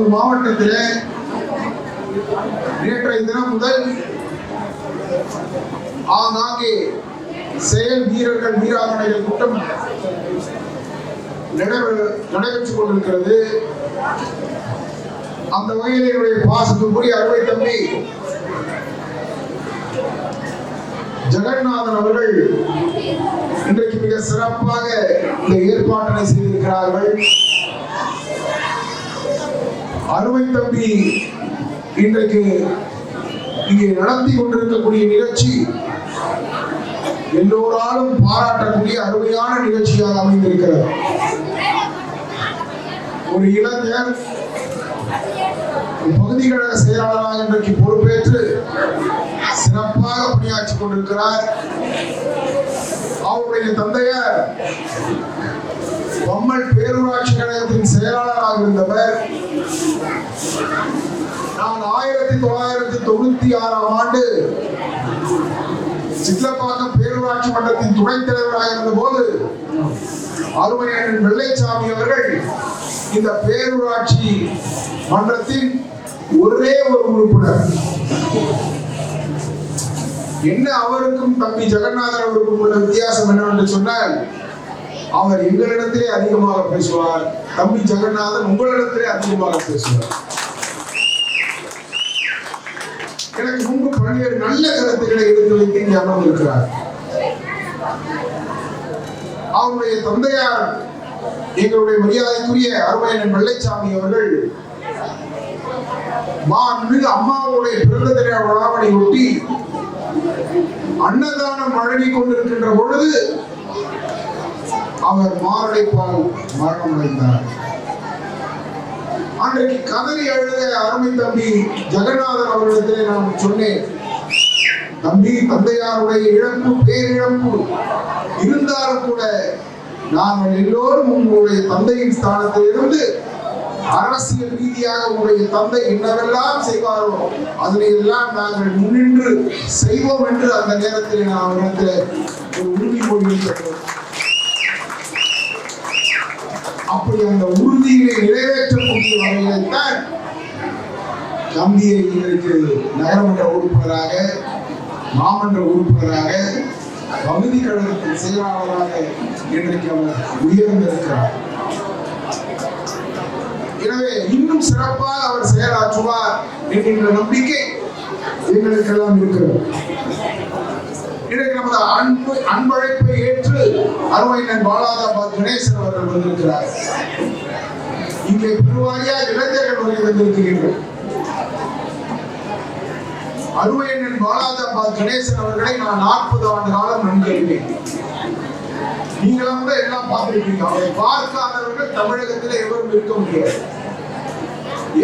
நமது மாவட்டத்திலே நேற்றைய தினம் முதல் ஆங்காங்கே செயல் வீரர்கள் வீராங்கனைகள் கூட்டம் நடைபெற்றுக் கொண்டிருக்கிறது. அந்த வகையில் என்னுடைய பாசத்துக்குரிய அறுவை தம்பி ஜெகநாதன் அவர்கள் இன்றைக்கு மிக சிறப்பாக இந்த ஏற்பாட்டினை செய்திருக்கிறார்கள். அருமை தம்பி இன்றைக்கு இங்கே நடத்தி கொண்டிருக்கக்கூடிய நிகழ்ச்சி எல்லோராலும் பாராட்டக்கூடிய அருமையான நிகழ்ச்சியாக அமைந்திருக்கிறது. ஒரு இளைஞர் பகுதி கழக செயலாளராக இன்றைக்கு பொறுப்பேற்று சிறப்பாக பணியாற்றிக் கொண்டிருக்கிறார். அவருடைய தந்தையார் பம்மல் பேரூராட்சி கழகத்தின் செயலாளராக இருந்தவர் நான் ஆயிரத்தி தொள்ளாயிரத்தி தொண்ணூத்தி ஆறாம் ஆண்டு சிட்லப்பாக்கம் பேரூராட்சி மன்றத்தின் துணைத் தலைவராக இருந்த போது அருமையன் வெள்ளைச்சாமி அவர்கள் இந்த பேரூராட்சி மன்றத்தின் ஒரே ஒரு உறுப்பினர். என்ன அவருக்கும் தம்பி ஜெகநாதன் அவருக்கும் உள்ள வித்தியாசம் என்னவென்று சொன்னால் அவர் எங்களிடத்திலே அதிகமாக பேசுவார். தம்பி ஜெகநாதன் உங்களிடத்திலே அதிகமாக பேசுவார். எனக்கு முன்பு பல்வேறு நல்ல கருத்துக்களை எடுத்து வைத்து இங்கே அமர்ந்திருக்கிறார். அவருடைய தந்தையார் எங்களுடைய மரியாதைக்குரிய அருமையன் வெள்ளைச்சாமி அவர்கள் மாண்புமிகு அம்மாவுடைய பிறந்த தின விழாவை ஒட்டி அன்னதானம் வழங்கி கொண்டிருக்கின்ற பொழுது அவர் மாரடைப்பால் மரணம் அடைந்தார். அன்றைக்கு கதறி அழுத அருமை தம்பி ஜெகநாதன் அவர்களிடத்திலே நான் சொன்னேன் தம்பி தந்தையாருடைய இழப்பு பேரிழப்பு இருந்தாலும் கூட நாங்கள் எல்லோரும் உங்களுடைய தந்தையின் ஸ்தானத்திலிருந்து அரசியல் ரீதியாக உங்களுடைய தந்தை என்னவெல்லாம் செய்வாரோ அதனை எல்லாம் நாங்கள் முன்னின்று செய்வோம் என்று அந்த நேரத்தில் நான் அவரிடத்தில் ஒரு உறுதிமொழி பெற்றோம் அப்படி அந்த உறுதியினை நிறைவேற்றக்கூடிய வகையில்தான் தம்பியை இன்றைக்கு நகரமன்ற உறுப்பினராக மாமன்ற உறுப்பினராக பகுதி கழகத்தின் செயலாளராக இன்றைக்கு அவர் உயர்ந்திருக்கிறார். எனவே இன்னும் சிறப்பாக அவர் செயலாற்றுவார் என்கின்ற நம்பிக்கை எங்களுக்கெல்லாம் இருக்கிறது. இன்றைக்கு நமது அன்பு அன்பழைப்பை ஏற்று அருமையன் பாலாதாபா கணேசன் அவர்கள் வந்திருக்கிறார். இங்கே பெருவாரியா இளைஞர்கள் வரை வந்திருக்கிறீர்கள் அருமையன் பாலாதாபாத் கணேசன் அவர்களை நான் நாற்பது ஆண்டு காலம் நன்கு அறிவேன் நீங்களும் கூட எல்லாம் பார்த்திருப்பீங்க. அவரை பார்க்காதவர்கள் தமிழகத்தில் எவரும் இருக்க முடியாது.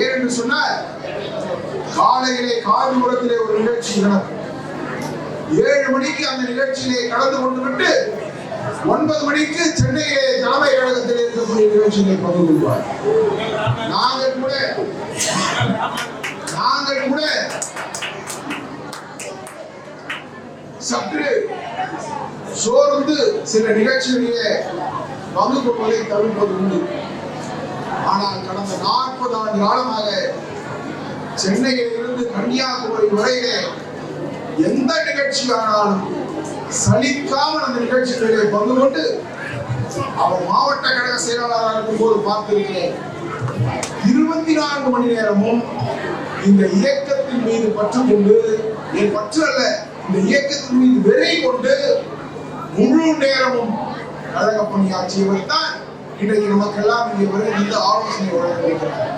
ஏன் என்று சொன்னால் காலையிலே காவிபுரத்திலே ஒரு நிகழ்ச்சி நடக்கும். ஏழு மணிக்கு அந்த நிகழ்ச்சியிலே கலந்து கொண்டு விட்டு ஒன்பது மணிக்கு சென்னையிலே தலைமை கழகத்தில் இருக்கக்கூடிய நிகழ்ச்சியிலே பங்கு கொள்வார். நாங்கள் கூட நாங்கள் கூட சற்று சோர்ந்து சில நிகழ்ச்சிகளிலே பங்கு கொள்வதை தவிர்ப்பது உண்டு. ஆனால் கடந்த நாற்பது ஆண்டு காலமாக சென்னையிலிருந்து கன்னியாகுமரி வரையிலே எந்த நிகழ்ச்சியானாலும் சலிக்காமல் அந்த நிகழ்ச்சிகளிலே பங்கு கொண்டு அவர் மாவட்ட கழக செயலாளராக இருக்கும் போது பார்த்திருக்கிறேன். இருபத்தி நான்கு மணி நேரமும் இந்த இயக்கத்தின் மீது பற்று கொண்டு என் பற்று அல்ல இந்த இயக்கத்தின் மீது வெறி கொண்டு முழு நேரமும் கழக பணியாற்றியவர் தான் இன்றைக்கு நமக்கெல்லாம் இங்கே வருகிற இந்த ஆலோசனை வழங்கியிருக்கிறார்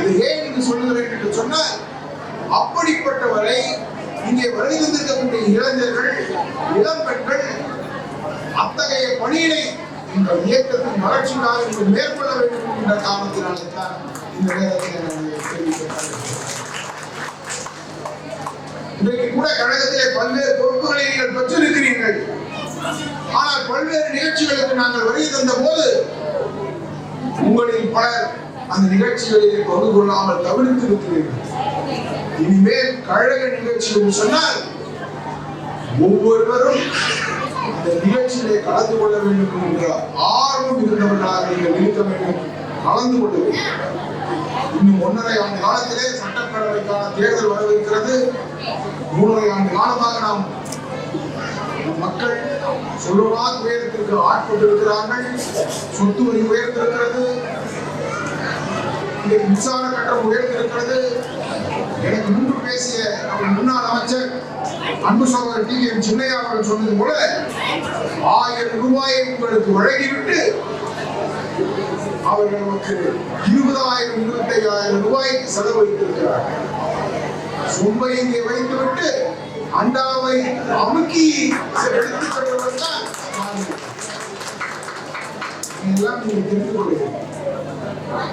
இது ஏன் என்று சொல்லுகிறேன் என்று சொன்னால் அப்படிப்பட்டவரை இங்கே வருகை தந்திருக்கக்கூடிய இளைஞர்கள் இளம் பெண்கள் அத்தகைய பணியினை இந்த இயக்கத்தின் வளர்ச்சிக்காக இங்கு மேற்கொள்ள வேண்டும் என்ற காரணத்தினாலே தான் இந்த நேரத்தில் இன்றைக்கு கூட கழகத்திலே பல்வேறு பொறுப்புகளை நீங்கள் பெற்றிருக்கிறீர்கள். ஆனால் பல்வேறு நிகழ்ச்சிகளுக்கு நாங்கள் வருகை தந்த போது உங்களில் பலர் அந்த நிகழ்ச்சிகளில் பங்கு கொள்ளாமல் தவிர்த்து இருக்கிறீர்கள் இனிமேல் கழக நிகழ்ச்சி என்று சொன்னால் ஒவ்வொருவரும் அந்த நிகழ்ச்சியிலே கலந்து கொள்ள வேண்டும் என்ற ஆர்வம் இருந்தவர்களாக நீங்கள் இருக்க வேண்டும். கலந்து கொள்ள வேண்டும். இன்னும் ஒன்றரை ஆண்டு காலத்திலே சட்டப்பேரவைக்கான தேர்தல் வரவிருக்கிறது மூன்றரை ஆண்டு காலமாக நாம் மக்கள் சொல்லுவா உயரத்திற்கு ஆட்பட்டிருக்கிறார்கள் சொத்து வரி உயர்ந்திருக்கிறது. மின்சார கட்டணம் உயர்ந்திருக்கிறது. எனக்கு முன்பு பேசிய முன்னாள் அமைச்சர் அன்பு சகோதரர் டி எம் சின்னையா அவர்கள் சொன்னது போல ஆயிரம் ரூபாயை உங்களுக்கு வழங்கிவிட்டு அவர்கள் நமக்கு இருபதாயிரம் இருபத்தி ஐயாயிரம் ரூபாய்க்கு செலவழித்திருக்கிறார்கள். சும்மை இங்கே வைத்துவிட்டு அண்டாவை அமுக்கி எடுத்துக் கொள்வதுதான் தான் இதெல்லாம் நீங்கள் தெரிந்து கொள்ளுங்கள்.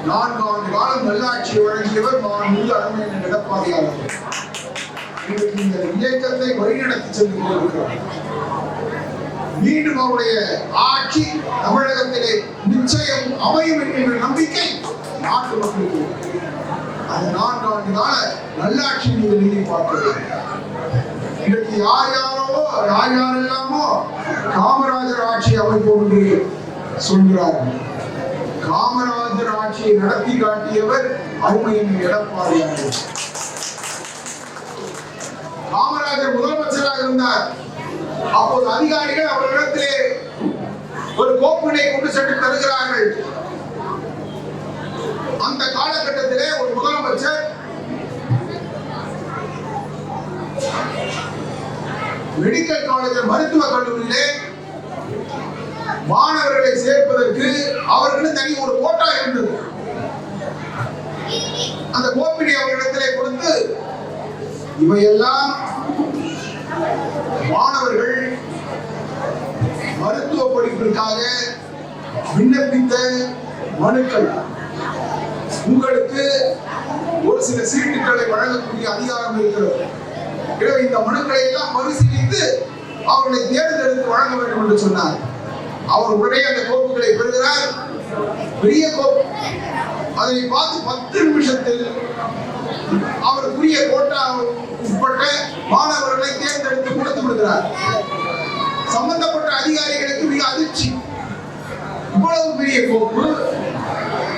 நான்கு ஆண்டு காலம் நல்லாட்சி வழங்கியவர் மாண்புமிகு அருமையின் எடப்பாடியாளர் இன்றைக்கு இந்த இயக்கத்தை வழிநடத்தி சென்று கொண்டிருக்கிறார் மீண்டும் அவருடைய ஆட்சி தமிழகத்திலே நிச்சயம் அமையும் என்கின்ற நம்பிக்கை நாட்டு மக்களுக்கு இருக்கு. அந்த நான்கு ஆண்டு கால நல்லாட்சி மீது நீதி பார்க்கிறது இன்றைக்கு யார் யாரோ யார் யாரெல்லாமோ காமராஜர் ஆட்சி அமைப்போம் என்று சொல்கிறார்கள். காமராஜர் ஆட்சியை நடத்தி காட்டியவர் அருமையின் எடப்பாடியார். காமராஜர் முதலமைச்சராக இருந்தார். அப்போது அதிகாரிகள் அவரிடத்திலே ஒரு கோப்பினை கொண்டு சென்று தருகிறார்கள். அந்த காலகட்டத்திலே ஒரு முதலமைச்சர் மெடிக்கல் காலேஜ் மருத்துவ கல்லூரியிலே மாணவர்களை சேர்ப்பதற்கு அவர்களுக்கு தனி ஒரு கோட்டா இருந்தது. அந்த கோப்பினை அவர்களிடத்திலே கொடுத்து இவையெல்லாம் மாணவர்கள் மருத்துவ படிப்பிற்காக விண்ணப்பித்த மனுக்கள். உங்களுக்கு ஒரு சில சீட்டுகளை வழங்கக்கூடிய அதிகாரம் இருக்கிறது. எனவே இந்த மனுக்களை எல்லாம் பரிசீலித்து அவர்களை தேர்ந்தெடுத்து வழங்க வேண்டும் என்று சொன்னார் அவர் உடனே அந்த கோப்புகளை பெறுகிறார். பெரிய கோப்பு. அதை பார்த்து பத்து நிமிஷத்தில் அவருக்குரிய கோட்டா உட்பட்ட மாணவர்களை தேர்ந்தெடுத்து கொடுத்து விடுகிறார். சம்பந்தப்பட்ட அதிகாரிகளுக்கு மிக அதிர்ச்சி. இவ்வளவு பெரிய கோப்பு.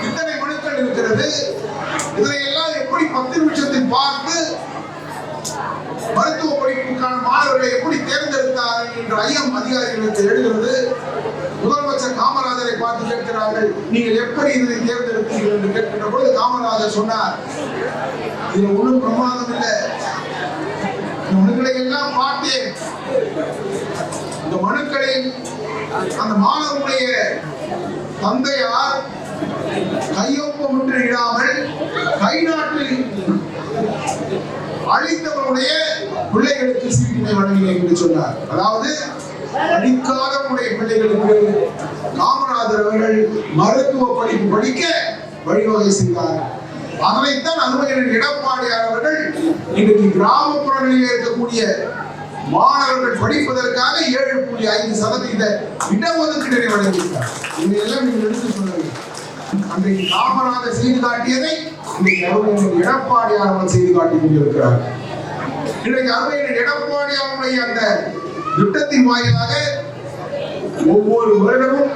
இத்தனை மனுக்கள் இருக்கிறது. இதனை எல்லாம் எப்படி பத்து நிமிஷத்தில் பார்த்து மருத்துவ படிப்புக்கான மாணவர்களை எப்படி தேர்ந்தெடுத்தார் என்ற ஐயம் அதிகாரிகளுக்கு எழுகிறது. கேட்கிறார்கள். நீங்கள் எப்படி இதனை தேர்ந்தெடுத்தீர்கள் என்று கேட்கின்ற பொழுது காமராஜர் சொன்னார் இதுல ஒண்ணும் பிரமாதம் இல்லை. மனுக்களை எல்லாம் பார்த்தேன். இந்த மனுக்களில் அந்த மாணவனுடைய தந்தையார் கையொப்பமிட்டு இடாமல் கை நாட்டில் அழித்தவருடைய பிள்ளைகளுக்கு சீட்டினை வழங்கினேன் என்று சொன்னார். அதாவது படிக்காதவருடைய பிள்ளைகளுக்கு காமராஜர் அவர்கள் மருத்துவ படிப்பு படிக்க வழிவகை செய்தார். அதனைத்தான் அருமையின் எடப்பாடியார் அவர்கள் இன்றைக்கு கிராமப்புறங்களில் இருக்கக்கூடிய மாணவர்கள் படிப்பதற்காக ஏழு புள்ளி ஐந்து சதவீத இடஒதுக்கீட்டை வழங்கியிருக்கிறார். இதையெல்லாம் நீங்கள் எடுத்து சொல்ல வேண்டும் அன்றைக்கு காமராஜர் செய்து காட்டியதை இன்றைக்கு அருமையின் எடப்பாடியார் அவர்கள் செய்து காட்டிக் கொண்டிருக்கிறார். இன்றைக்கு அருமையின் எடப்பாடியாருடைய அந்த திட்டத்தின் வாயிலாக ஒவ்வொரு வருடமும்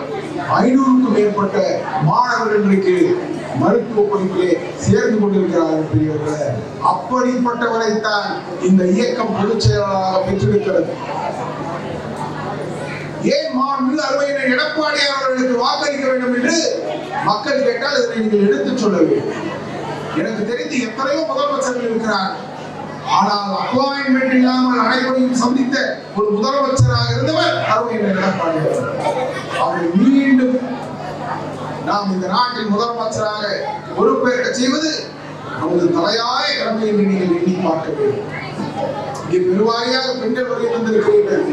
ஐநூறுக்கும் மேற்பட்ட மாணவர்கள் இன்றைக்கு மருத்துவ படிப்பிலே சேர்ந்து கொண்டிருக்கிறார்கள் பெரியவர்களே. அப்படிப்பட்டவரைத்தான் இந்த இயக்கம் பொதுச் செயலாளராக பெற்றிருக்கிறது. ஏன் அருமையினர் எடப்பாடி அவர்களுக்கு வாக்களிக்க வேண்டும் என்று மக்கள் கேட்டால் இதனை நீங்கள் எடுத்துச் சொல்ல வேண்டும் எனக்கு தெரிந்து எத்தனையோ முதலமைச்சர்கள் இருக்கிறார் ஆனால் அப்பாயின்மெண்ட் இல்லாமல் அனைவரையும் சந்தித்த ஒரு முதலமைச்சராக இருந்தவர் அருமையினர் எடப்பாடி அவர்கள். அவரை மீண்டும் நாம் இந்த நாட்டின் முதலமைச்சராக பொறுப்பேற்க செய்வது நமது தலையாய கடமை என்று நீங்கள் எண்ணி பார்க்க வேண்டும். இங்கே பெருவாரியாக பெண்கள் வருகை வந்திருக்கிறீர்கள்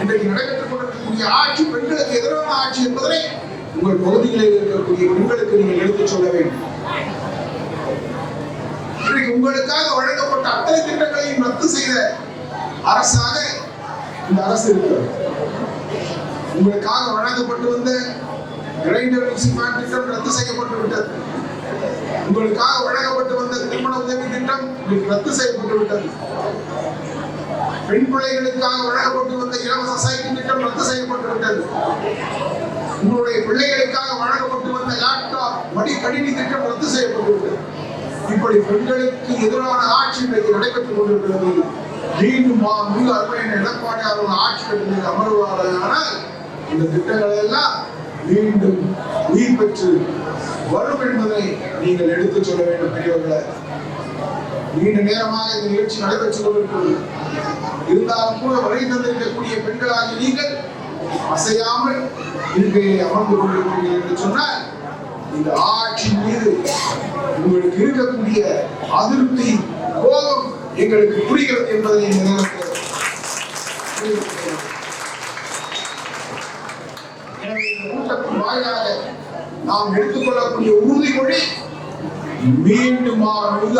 இன்றைக்கு நடைபெற்றுக் கொண்டிருக்கக்கூடிய ஆட்சி பெண்களுக்கு எதிரான ஆட்சி என்பதனை உங்கள் பகுதிகளில் இருக்கக்கூடிய பெண்களுக்கு நீங்கள் எடுத்துச் சொல்ல வேண்டும். இன்றைக்கு உங்களுக்காக வழங்கப்பட்ட அத்தனை திட்டங்களையும் ரத்து செய்த அரசாக இந்த அரசு இருக்கிறது. உங்களுக்காக வழங்கப்பட்டு வந்த கிரைண்டர் மிக்சி திட்டம் ரத்து செய்யப்பட்டு விட்டது. உங்களுக்காக வழங்கப்பட்டு வந்த திருமண உதவி திட்டம் ரத்து செய்யப்பட்டு விட்டது. பெண் பிள்ளைகளுக்காக வழங்கப்பட்டு வந்த இலவச சைக்கிள் திட்டம் ரத்து செய்யப்பட்டு விட்டது. உங்களுடைய பிள்ளைகளுக்காக வழங்கப்பட்டு வந்த லேப்டாப் மடி கணினி திட்டம் ரத்து செய்யப்பட்டு விட்டது. இப்படி பெண்களுக்கு எதிரான ஆட்சி இன்றைக்கு நடைபெற்றுக் கொண்டிருக்கிறது. மீண்டும் மிக அருமையான எடப்பாடி அவர்கள் ஆட்சி கட்டத்தில் அமர்வார்களானால் இந்த திட்டங்களை எல்லாம் மீண்டும் உயிர் பெற்று வரும் என்பதை நீங்கள் எடுத்துச் சொல்ல வேண்டும் பெரியவர்களை. நீண்ட நேரமாக இந்த நிகழ்ச்சி நடைபெற்றுக் கொண்டிருக்கிறது. இருந்தாலும் கூட வரை தந்திருக்கக்கூடிய பெண்களாக நீங்கள் அசையாமல் இருக்கையை அமர்ந்து கொண்டிருக்கிறீர்கள் என்று சொன்னால் இந்த ஆட்சி மீது உங்களுக்கு இருக்கக்கூடிய அதிருப்தி கோபம் எங்களுக்கு புரிகிறது என்பதை எனவே இந்த கூட்டத்தின் வாயிலாக நாம் எடுத்துக்கொள்ளக்கூடிய உறுதிமொழி மீண்டும்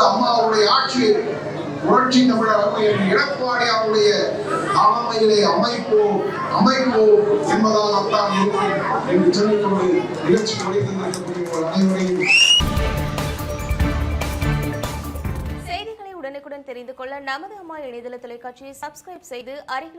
அம்மாவுடைய ஆட்சியை புரட்சி தமிழர் அம்மையின் எடப்பாடி அவருடைய தலைமையிலே அமைப்போம் அமைப்போம் என்பதாகத்தான் இருக்கும் என்று சொல்லிக்கொண்டு நிகழ்ச்சி முடித்திருக்கக்கூடிய உங்கள் அனைவரையும் செய்திகளை உடனுக்குடன் தெரிந்து கொள்ள நமது அம்மா இணையதள தொலைக்காட்சியை சப்ஸ்கிரைப் செய்து அருகில்